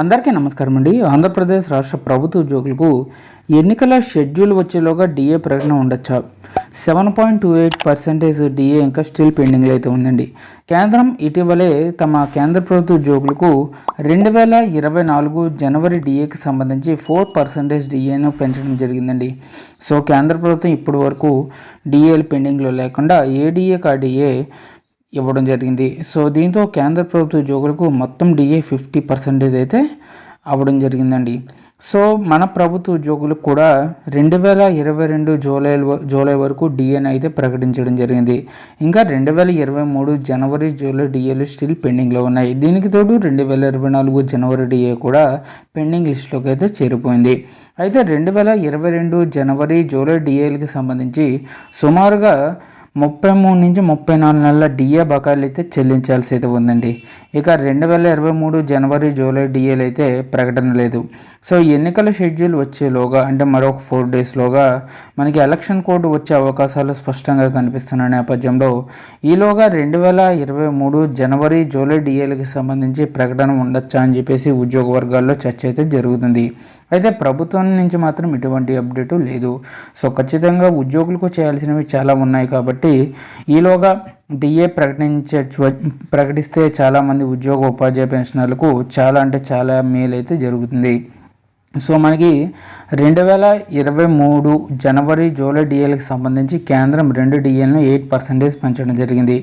అందరికీ నమస్కారం అండి. ఆంధ్రప్రదేశ్ రాష్ట్ర ప్రభుత్వ ఉద్యోగులకు ఎన్నికల షెడ్యూల్ వచ్చేలోగా డిఏ ప్రకటన ఉండొచ్చా? Seven point two eight percentage DA ఇంకా స్టిల్ పెండింగ్లో అయితే ఉందండి. కేంద్రం ఇటీవలే తమ కేంద్ర ప్రభుత్వ ఉద్యోగులకు రెండు వేల ఇరవై నాలుగు జనవరి డిఏకి సంబంధించి ఫోర్ పర్సెంటేజ్ డిఏను పెంచడం జరిగిందండి. సో కేంద్ర ప్రభుత్వం ఇప్పటి వరకు డిఏలు పెండింగ్లో లేకుండా ఏ డిఏ కా డిఏ ఇవ్వడం జరిగింది. సో దీంతో కేంద్ర ప్రభుత్వ ఉద్యోగులకు మొత్తం డిఏ ఫిఫ్టీ పర్సెంటేజ్ అయితే అవ్వడం జరిగిందండి. సో మన ప్రభుత్వ ఉద్యోగులకు కూడా రెండు వేల ఇరవై రెండు జూలై జూలై వరకు డిఏని అయితే ప్రకటించడం జరిగింది. ఇంకా రెండు వేల ఇరవై మూడు జనవరి జూలై డిఏలు స్టిల్ పెండింగ్లో ఉన్నాయి. దీనికి తోడు రెండు వేల ఇరవై నాలుగు జనవరి డిఏ కూడా పెండింగ్ లిస్టులోకి అయితే చేరిపోయింది. అయితే రెండు వేల ఇరవై రెండు జనవరి జూలై డిఏలకి సంబంధించి సుమారుగా ముప్పై మూడు నుంచి ముప్పై నాలుగు నెలల డిఏ బకాయిలు అయితే చెల్లించాల్సి అయితే ఉందండి. ఇక రెండు వేల ఇరవై మూడు జనవరి జూలై డిఏలు అయితే ప్రకటన లేదు. సో ఎన్నికల షెడ్యూల్ వచ్చేలోగా అంటే మరొక ఫోర్ డేస్లోగా మనకి ఎలక్షన్ కోడ్ వచ్చే అవకాశాలు స్పష్టంగా కనిపిస్తున్న నేపథ్యంలో ఈలోగా రెండు వేల ఇరవై మూడు జనవరి జూలై డిఏలకి సంబంధించి ప్రకటన ఉండొచ్చా అని చెప్పేసి ఉద్యోగ వర్గాల్లో చర్చ అయితే జరుగుతుంది. అయితే ప్రభుత్వం నుంచి మాత్రం ఎటువంటి అప్డేటు లేదు. సో ఖచ్చితంగా ఉద్యోగులకు చేయాల్సినవి చాలా ఉన్నాయి కాబట్టి ఈలోగా డిఏ ప్రకటించే ప్రకటిస్తే చాలామంది ఉద్యోగ ఉపాధ్యాయ పెన్షనర్లకు చాలా అంటే చాలా మేలు అయితే జరుగుతుంది. సో మనకి రెండు వేల ఇరవై మూడు జనవరి జూలై డిఏలకు సంబంధించి కేంద్రం రెండు డిఏలను ఎయిట్ పర్సెంటేజ్ పెంచడం జరిగింది.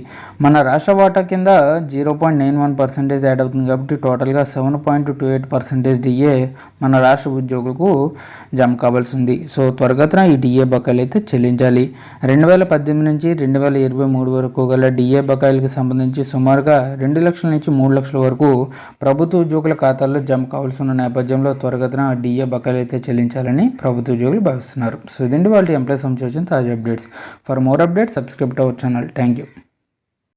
మన రాష్ట్ర వాటా కింద zero point nine one percentage add అవుతుంది కాబట్టి టోటల్గా seven point two eight percentage DA మన రాష్ట్ర ఉద్యోగులకు జమ కావాల్సి ఉంది. సో త్వరగతన ఈ డిఏ బకాయిలు అయితే చెల్లించాలి. రెండు వేల పద్దెనిమిది నుంచి రెండు వేల ఇరవై మూడు వరకు గల డిఏ బకాయిలకు సంబంధించి సుమారుగా రెండు లక్షల నుంచి మూడు లక్షల వరకు ప్రభుత్వ ఉద్యోగుల ఖాతాల్లో జమ కావాల్సి ఉన్న నేపథ్యంలో త్వరగతన డిఏ బకాయిలు అయితే చెల్లించాలని ప్రభుత్వ ఉద్యోగులు భావిస్తున్నారు. సో ఇదండి వాళ్ళ ఎంప్లాయీస్ సంబంధించిన తాజా updates. For more updates subscribe to our channel thank you